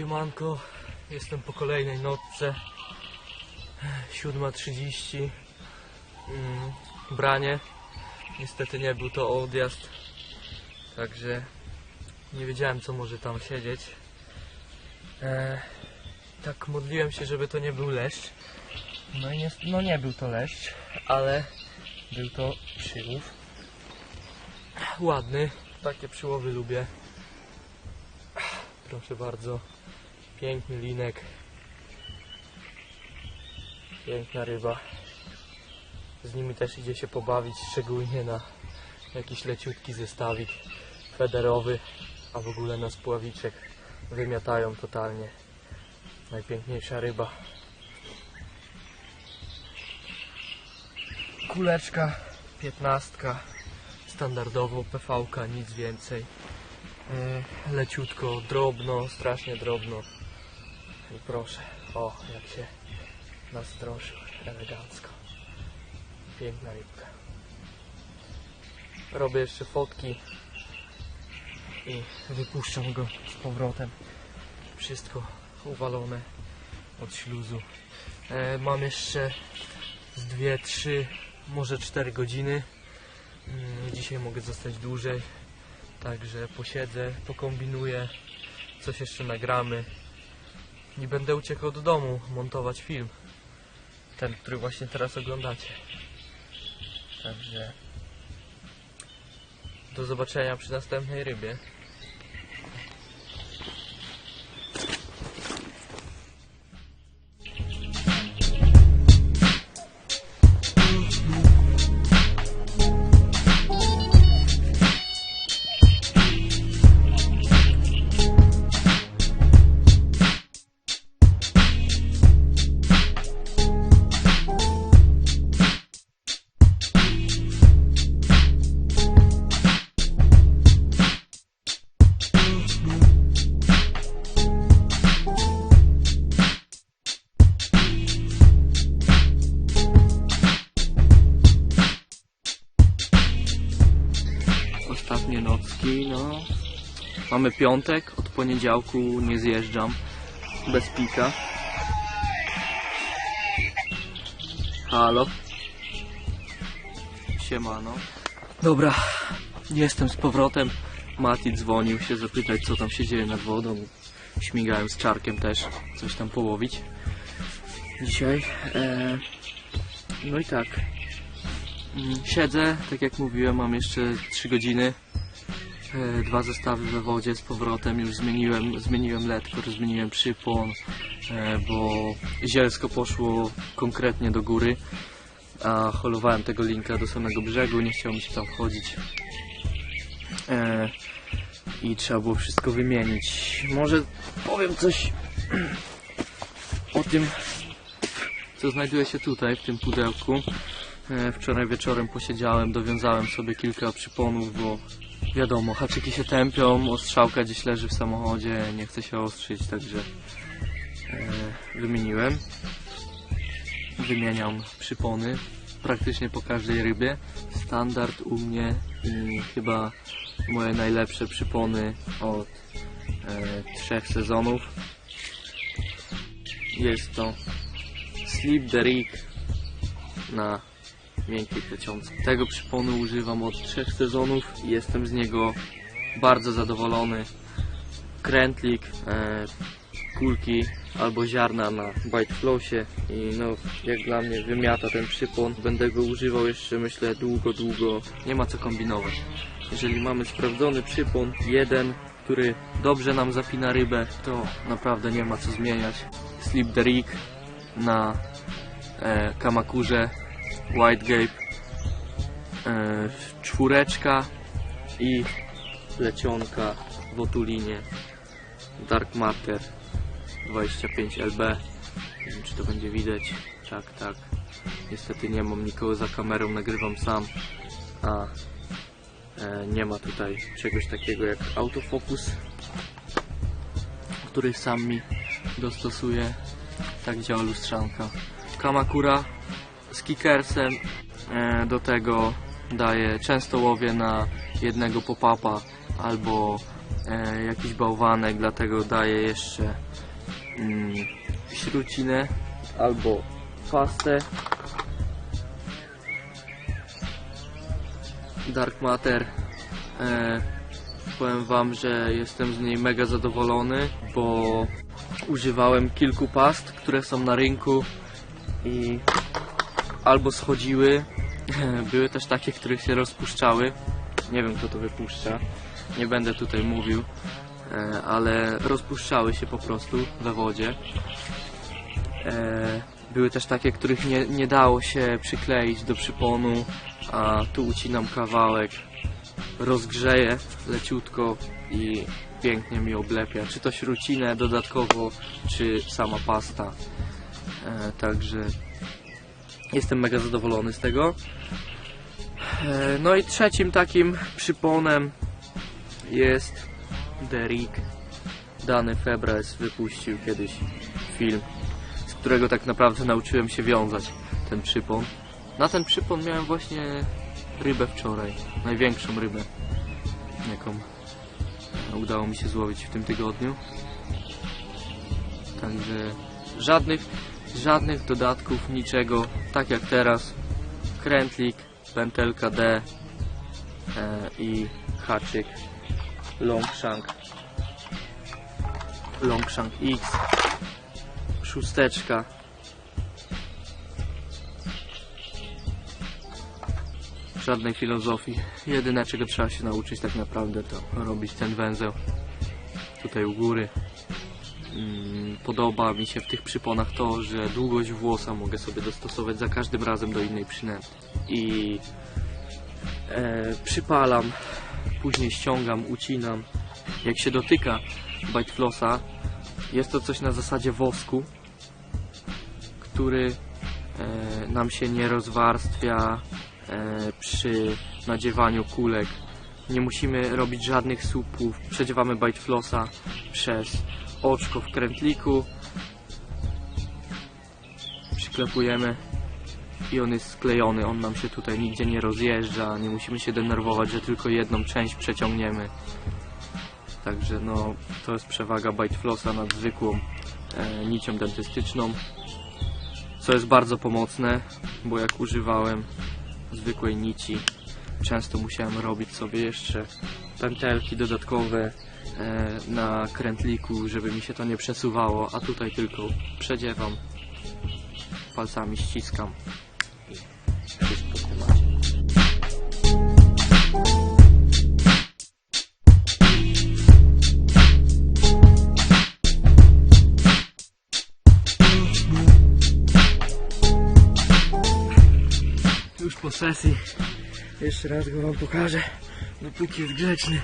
Siemanko, jestem po kolejnej nocce. 7.30. Mm, branie. Niestety nie był to odjazd. Także nie wiedziałem co może tam siedzieć. E, tak modliłem się, żeby to nie był leszcz. No i nie, no nie był to leszcz, ale był to przyłów. Ładny, takie przyłowy lubię. Proszę bardzo. Piękny linek. Piękna ryba. Z nimi też idzie się pobawić, szczególnie na jakiś leciutki zestawik federowy, a w ogóle na spławiczek wymiatają totalnie. Najpiękniejsza ryba. Kuleczka, piętnastka, standardowo PV, nic więcej. E, leciutko, drobno, strasznie drobno. I proszę, o jak się nastroszył, elegancko. Piękna rybka. Robię jeszcze fotki i wypuszczam go z powrotem. Wszystko uwalone od śluzu. E, mam jeszcze z dwie, trzy, może cztery godziny. Mm, Dzisiaj mogę zostać dłużej. Także posiedzę, pokombinuję, coś jeszcze nagramy i będę uciekał do domu montować film. Ten, który właśnie teraz oglądacie. Także do zobaczenia przy następnej rybie. Ostatnie nocki, no. Mamy piątek, od poniedziałku nie zjeżdżam. Bez pika. Halo. Siemano. Dobra, jestem z powrotem. Mati dzwonił się zapytać co tam się dzieje nad wodą. Śmigałem z czarkiem też, coś tam połowić. Dzisiaj. E... No i tak. Mm, Siedzę, tak jak mówiłem, mam jeszcze 3 godziny. E, Dwa zestawy we wodzie z powrotem. Już zmieniłem, zmieniłem letkor, zmieniłem przypłon, e, bo zielsko poszło konkretnie do góry. A holowałem tego linka do samego brzegu, nie chciał mi się tam wchodzić. E, I trzeba było wszystko wymienić. Może powiem coś o tym, co znajduje się tutaj, w tym pudełku. E, Wczoraj wieczorem posiedziałem, dowiązałem sobie kilka przyponów, bo wiadomo, haczyki się tępią, ostrzałka gdzieś leży w samochodzie, nie chce się ostrzyć, także e, wymieniłem. Wymieniam przypony praktycznie po każdej rybie. Standard u mnie i chyba moje najlepsze przypony od e, trzech sezonów. Jest to Sleep the Rig na miękkiej plecionce. Tego przyponu używam od trzech sezonów i jestem z niego bardzo zadowolony. Krętlik, e, kulki albo ziarna na bite flossie i no jak dla mnie wymiata ten przypon. Będę go używał jeszcze myślę długo, długo. Nie ma co kombinować. Jeżeli mamy sprawdzony przypon, jeden, który dobrze nam zapina rybę, to naprawdę nie ma co zmieniać. Slip the rig na e, kamakurze White Gape, e, czwóreczka i lecionka w otulinie Dark Matter 25 LB. Nie wiem czy to będzie widać. Tak, tak. Niestety nie mam nikogo za kamerą, nagrywam sam, a e, nie ma tutaj czegoś takiego jak autofokus, który sam mi dostosuje. Tak działa lustrzanka. Kamakura z kickersem. E, Do tego daję często łowię na jednego pop-upa albo e, jakiś bałwanek, dlatego daję jeszcze mm, śrucinę albo pastę. Dark Matter. E, powiem wam, że jestem z niej mega zadowolony, bo używałem kilku past, które są na rynku i albo schodziły, były też takie, które się rozpuszczały. Nie wiem kto to wypuszcza, nie będę tutaj mówił, e, ale rozpuszczały się po prostu we wodzie. E, Były też takie, których nie, nie dało się przykleić do przyponu, a tu ucinam kawałek, rozgrzeję leciutko i pięknie mi oblepia. Czy to śrucinę dodatkowo, czy sama pasta. E, Także jestem mega zadowolony z tego. E, No i trzecim takim przyponem jest Derrick. Dany Febres wypuścił kiedyś film, z którego tak naprawdę nauczyłem się wiązać ten przypon. Na ten przypon miałem właśnie rybę wczoraj. Największą rybę, jaką udało mi się złowić w tym tygodniu. Także żadnych, żadnych dodatków, niczego. Tak jak teraz. Krętlik, pętelka D e, i haczyk. Longshank. Longshank X. Szósteczka. Żadnej filozofii. Jedyne czego trzeba się nauczyć tak naprawdę to robić ten węzeł. Tutaj u góry Podoba mi się w tych przyponach to, że długość włosa mogę sobie dostosować za każdym razem do innej przynęty i e, przypalam, później ściągam, ucinam. Jak się dotyka bite flossa, jest to coś na zasadzie wosku, który e, nam się nie rozwarstwia e, przy nadziewaniu kulek. Nie musimy robić żadnych słupów. Przedziewamy bite flossa przez oczko w krętliku. Przyklepujemy i on jest sklejony, on nam się tutaj nigdzie nie rozjeżdża, nie musimy się denerwować, że tylko jedną część przeciągniemy. Także no, to jest przewaga Bite Flossa nad zwykłą e, nicią dentystyczną, co jest bardzo pomocne, bo jak używałem zwykłej nici, często musiałem robić sobie jeszcze pętelki dodatkowe e, na krętliku, żeby mi się to nie przesuwało, a tutaj tylko przedziewam, palcami ściskam. Już po sesji jeszcze raz go wam pokażę, dopóki jest grzeczny.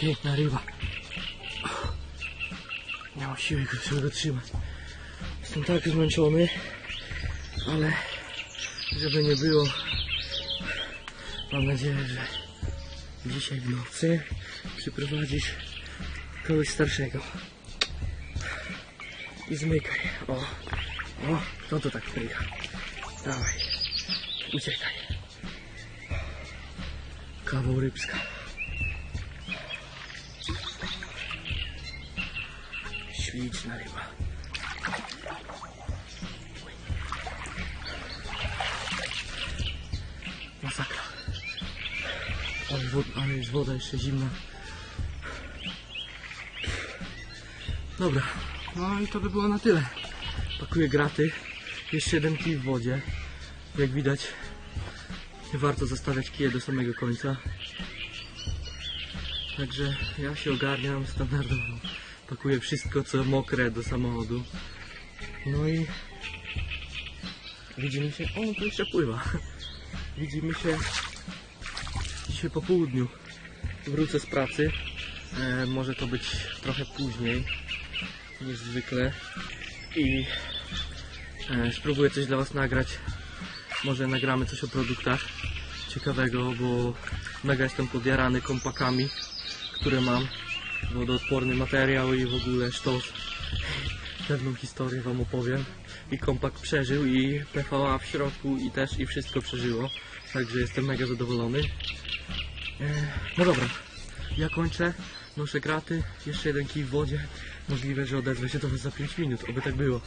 Piękna ryba. Nie mam siły go sobie dotrzymać. Jestem tak zmęczony, ale żeby nie było, mam nadzieję, że dzisiaj w nocy przyprowadzisz kogoś starszego. I zmykaj. O, o, kto to tak wpycha? Dawaj, uciekaj. Kawał rybska. Śliczna ryba. Masakra. Ale, wod, ale jest woda jeszcze zimna. Dobra, no i to by było na tyle. Pakuję graty. Jeszcze jeden kij w wodzie. Jak widać, warto zostawiać kije do samego końca. Także ja się ogarniam standardowo. Pakuję wszystko co mokre do samochodu. No i widzimy się. O, to jeszcze pływa. Widzimy się dzisiaj po południu. Wrócę z pracy. E, może to być trochę później niż zwykle. I e, spróbuję coś dla Was nagrać. Może nagramy coś o produktach ciekawego, bo mega jestem podjarany kompakami, które mam. Wodoodporny materiał i w ogóle sztos. Pewną historię Wam opowiem. I kompak przeżył i PVA w środku i też i wszystko przeżyło. Także jestem mega zadowolony. No dobra, ja kończę, noszę kraty, jeszcze jeden kij w wodzie. Możliwe, że odezwę się do was za 5 minut, oby tak było.